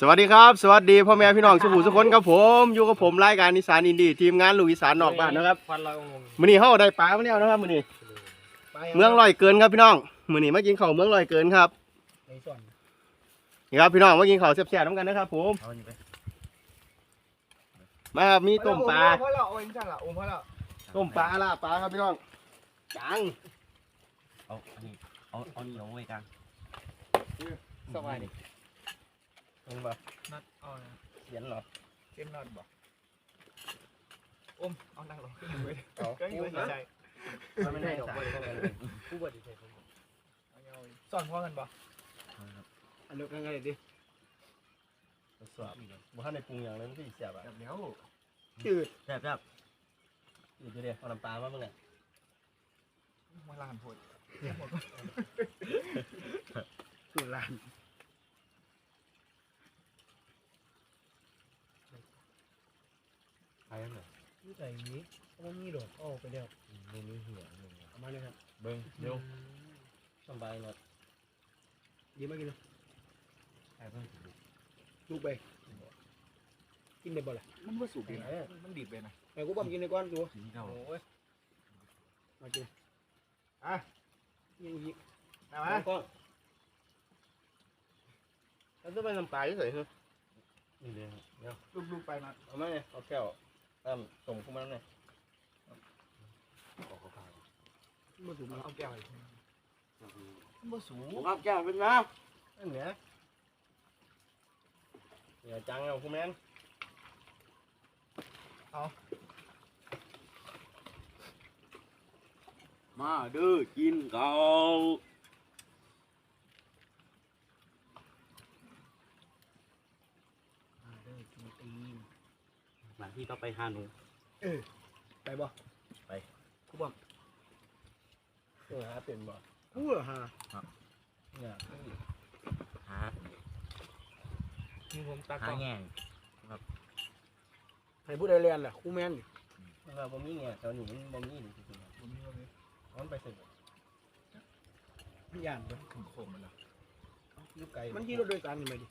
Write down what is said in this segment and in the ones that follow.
สวัสดีครับสวัสดีพ่อแม่พี่น้องสุขุมสุขคนครับผมอยู่กับผมรายการอีสานอินดี้ทีมงานลูกอีสานนอกบ้านนะครับควันลอยองค์มื้อนี้เฮาได้ปลามาแล้วนะครับมื้อนี้เมืองลอยเกินครับพี่น้องมื้อนี้มากินข้าวเมืองลอยเกินครับในส่วนนี่ครับพี่น้องมากินข้าวแซ่บๆน้ำกันนะครับผมเอานี่ไปมาครับมีต้มปลาพอแล้วโอ้ยจังละโอ้ยพอแล้วต้มปลาลาบปลาครับพี่น้องจังเอาอันนี้เอาเอานี่เอาไว้กลางสบายดิ เห็นบ่นัดเอานะเขียนเหรอเต็มนอนบ่อมเอานั่งลงขึ้นไปเอาก็อยู่ในใจมันไม่ได้ดอกบัวเลยผู้บริสุทธิ์เอาสอนพ่อกันบ่อันเลิกกันเลยดิสวัสดีบ่ทันได้ปรุงอย่างเลยมันสิแซ่บอะแบบเนี้ยจืดแซ่บแซ่บอยู่เด้อเอาน้ำปลามาเบิ่งน่ะมาลานพูดคือร้าน ไปนั่นเหรอนี่ใส่นี้มันมีดอกออกไปแล้วไม่มีหัวมึงเอามาเลยครับเบิ้งเร็วสบายหน่อยยิ้มมากินเลยไปเบิ้งลูกไป กินได้บ่ล่ะมันก็สุกดีนะมันดิบไปนะไอ้กูบ่มกินในก้อนดูกินเก่าโอ้ยมากินอะยิงยิงเอามามาก็แล้วจะไปน้ำปลาเฉยๆเหรอนี่เลยครับเดี๋ยวลูกๆไปนะเอามาเนี่ยเอาแก้ว ตั้มส่งเข้ามาเนี่ยออกข้าวมาสูงเอาแก้วอีกมาสูงผมเอาแก้วเป็นน้ำอันเนี้ยอย่าจังเอาคุณแม่นมาเด้อกินเก่ามาที่ต่อไปฮานูไปบ่ไปกูบ่เออหาเป็นบ่กูเหรอฮะเนี่ยหามีผมตาหากล้องแง่งให้ผู้ใดเรียนล่ะครูแม่นดิเราบ่มีเนี่ยตอนนี้มันบ่มีนี่จริงๆนะมันไปสึกมันย่านเด้อโคมมันละลูกไก่มันขี่รถโดยสารนี่ไหมดิ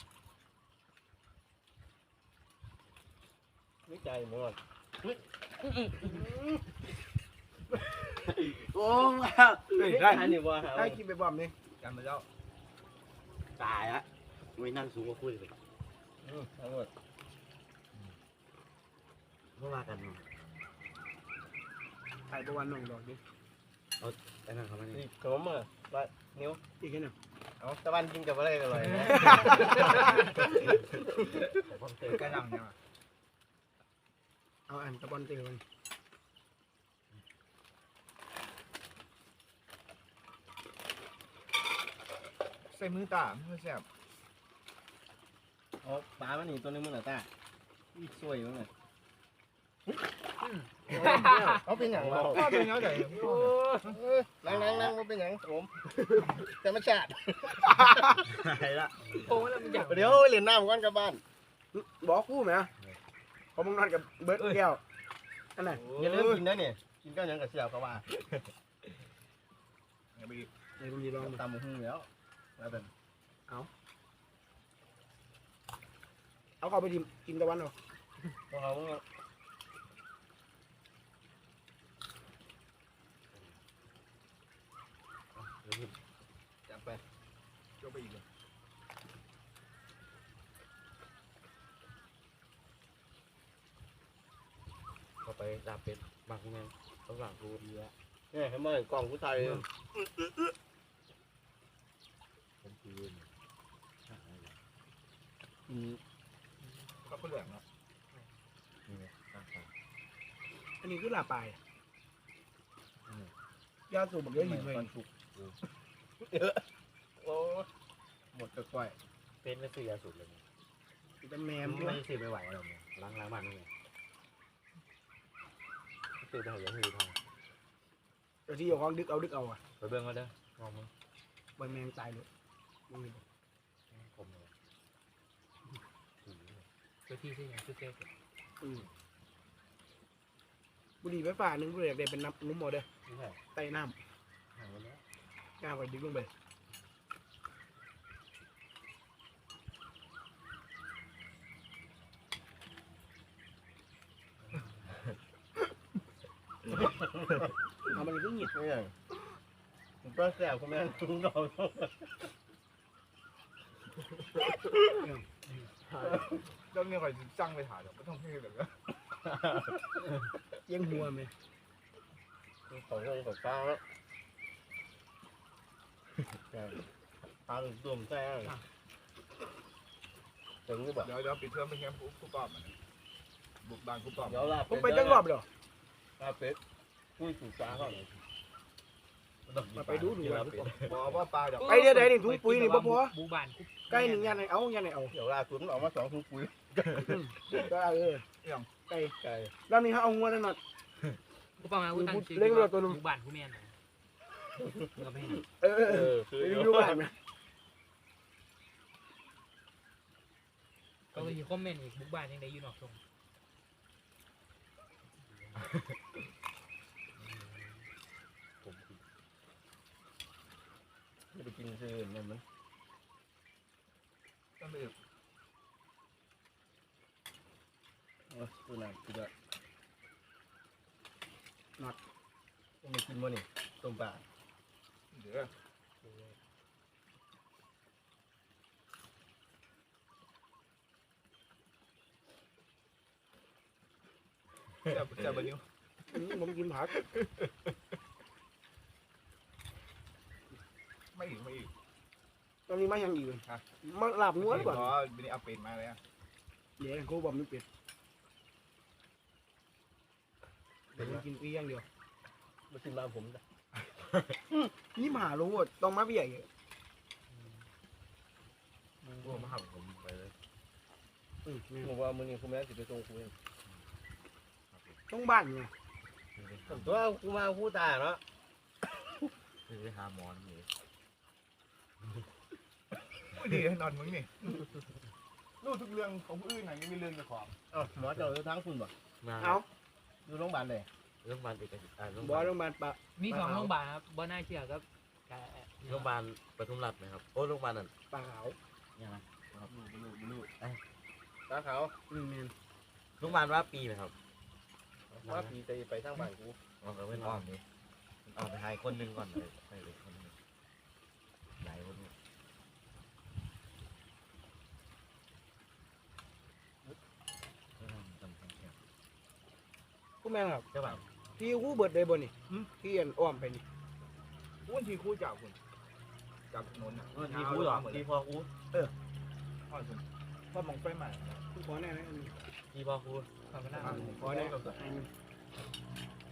ลูกไก่หมดโอ้เฮ้ยได้ได้อันนี้บ่หาได้กินไปบ่อมนี่กันมาแล้วตายละไม่นั่งสูงกว่าคุยเลยอืมทั้งหมดเมื่อว่ากันถ่ายประวันน้องดอกดิไปนั่งเขามานี่นี่ขนมอะไปนิ้วอีกแค่นึงเอาตะวันกินกับอะไรกันเลยนะผมเจอกันดังเนี่ย เอาอันตะบอนเตอมันใส่มือตาเพื่อแซ่บเอาปลามันนี่ตัวนึงมึงน่ะตาอีสวยมึงน่ะเขาเป็นอย่างเราก็เป็นแล้วแต่นั่งนั่งนั่งมันเป็นอย่างผมแต่มาชาติไปละโอ้แล้วมันอยากเดี๋ยวเรียนน้ำก่อนกลับบ้านบอกคู่ไหม พอมึงนอนกับเบิร์ดแก้วอันไหนอย่าลืมกินนะเนี่ยกินก็ยังกับเสียบก็ว่าเดี๋ยวผมจะลองมาตำหุ้งแล้วแล้วเป็นเอาเข้าไปกินกินตะวันเอาพวกเขา จับไปโจไปอีกเลย เขาไปลาเป็ดบางแม่ระหว่างรูดีละเนี่ยเห็นไหมกล่องผู้ชายผมคืนก็เปลือกเนาะนี่ไงตั้งตาอันนี้คือลาปลายยาสูบบักเยอะหินเลยตอนสุกโอ้หมดกระก่อยเป็นไม่ซื้อยาสูบเลยเป็นแมมไม่ได้ซื้อไม่ไหวอะไรเนี่ยล้างล้างบ้านนี่ ไงซื้อไปหายาหือทางแต่ที่เอาของดึกเอาดึกเอาอะไปเบิ่งก็เด้อมองมึงใบแมงตายเลยมึงนี่บอกคมเลยซื้อที่ที่ยังซื้อเจ๊กอืมบุหรี่ไฟฟ้าหนึ่งบุหรี่อยากได้เป็นน้ำนุ่มหมดเลยไม่ใช่ใต้น้ห่างกันแล้วำกล้าไปดึกลงไป เอามันก็หยิบไม่อย่างผมก็แซวคุณแม่ทุงเราเรื่องนี้คอยจ้างไปถ่ายเดี๋ยวไม่ต้องพี่เลยยังหัวไหมของลงของฟ้าแล้วทางตุ่มแซ่ถึงหรือเปล่าเดี๋ยวเดี๋ยวปิดเทอมไปแคมป์ผู้ปอบมันบุกบานผู้ปอบเดี๋ยวลาผมไปจังหวัดเหรอลาเป็ด คุยถูกฟ้าเขามาไปดูดูว่าบอกว่าปลาเดี๋ยวไปเดี๋ยวไหนนี่ถุงปุ๋ยนี่บ่พอบูบานกูใกล้หนึ่งยันไหนเอายันไหนเอาเดี๋ยวลาตุ๋นออกมาสองถุงปุ๋ยก็เออไก่ไก่แล้วนี่เขาเอางัวนั่นน่ะกูฟังมากูตั้งชื่อเล่นเรือตัวนึงบูบานกูแม่นมึงก็ไม่เห็นเออเออเอเอออคือไปดูบ้านนะก็เลยคอมเมนต์อีกบูบานยังได้อยู่นอกตรง ไม่ไป กินซื้อเนี่ยมันต้องไปอีกตัวหนักตัวหนักหนักไม่กินมั้นี่ต้มปลาเดี๋ยวจะจะบันนี้อืมผมกินผัก ไม่ อีกม่อีกตอนนี้มายังอีกเลยมาลาบงัวหรือเปล่าอ๋อบันนี้เอาเป็ดมาเลยอะเดี๋ยวเขาบอกมันเป็ดเดี๋ยวกินฟรีอย่างเดียวมากินมาผมจ้ะนี่มหาลงหมดต้องมาพี่ใหญ่พวกมาหักผมไปเลยผมว่ามื้อนี้คุณแม่สิไปส่งคุยต้องบ้านไงตัวกูมาพูดตาเนาะคือไปหาหมอนนี่ ดีนอนมึงนี่รู้ทุกเรื่องของผู้อื่นไหนยังมีเรื่องเจ้าของอ๋อหมอเจ้าทั้งคุณบ่มาเอาอยู่โรงพยาบาลเลยโรงพยาบาลเอกชนอ่าโรงพบอยาบาลโรงพยาบาลปะมีสองโรงพยาบาลครับบ่น่าเชื่อครับกะโรงพยาบาลปทุมรัฐไหมครับโอ้โรงพยาบาลนั่นปลาขาวเนี่ยนะตาขาวอืมแม่นโรงพยาบาลว่าปีไหมครับว่าปีไปไปทางบ้านกู เอาไปเว้นอ้อมนี่เอาไปให้คนหนึ่งก่อนเลยให้เลยคนหนึ่งหลายคนเนี่ยเออจำจำแค่ ผู้แม่นครับใช่ป่ะพี่กูเบิดได้บ่นี่พี่อันอ้อมไปนี่คุณทีคู่จากคุณจากถนนอะทีพูดหรอทีพ่อพูดพ่อคุณพ่อมองไฟใหม่กูขอแน่นะอันนี้ทีพ่อพูดขอบคุณนะขอแน่อันนี้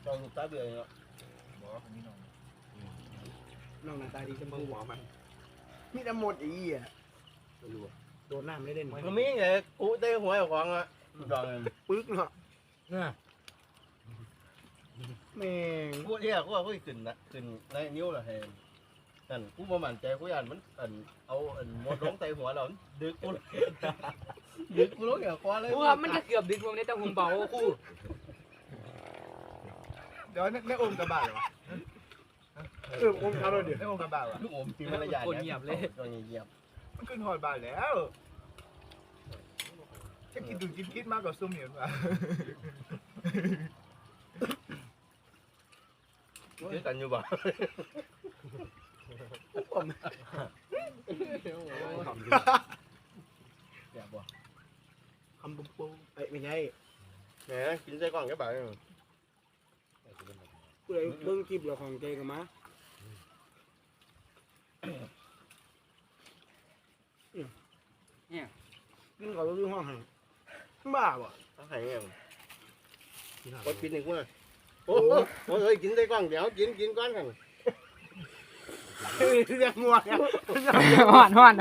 จองลูกตาเบื่อเนาะบอกว่าผมมีน้องน้องหน้าตาดีจังมึงหัวมันมีแต่หมดอีอะโดนน้ำไม่เล่นมันมีไงกูเต้หัวเจ้าของอะจองปึ๊กเนาะเนี่ย แม่งกูเที่ยกูว่ากูสิขึ้นนะขึ้นในนิ้วละแฮนนั่นกูบ่มั่นใจกูย่านมันอันเอาอันหมดลงใส่หัวเราดึกกูดึกกูลงอย่างคอเลยกูครับมันก็เกือบดึกผมได้แต่ผมเบากูเดี๋ยวในองค์กระบาดเหรอเออผมเอาเลยเดี๋ยวในองค์กระบาดเหรอลูกอมมีมารยาทตอนเงียบมันขึ้นหอดบาดแล้วจะคิดดูคิดคิดมากกว่าซุ่มอยู่ป่ะ คือกันอยู่บ่ผมเนี่ยบ่คำปุ๊บปุ๊บเอ้ยไม่ใช่แหมกินใส่กล่องแค่บ่ายกูเลยเบิ่งคลิปแล้วของใจกันมากินเขาอยู่ห้องให้บ้าบ่ต้องให้เงี้ยกดปิดหนึ่งกูน่ะ โอ้โหโอ้ยกินใส่กล่องเดี๋ยวกินกินก้อนกันเรียกงัวเนี่ยหวานหวาน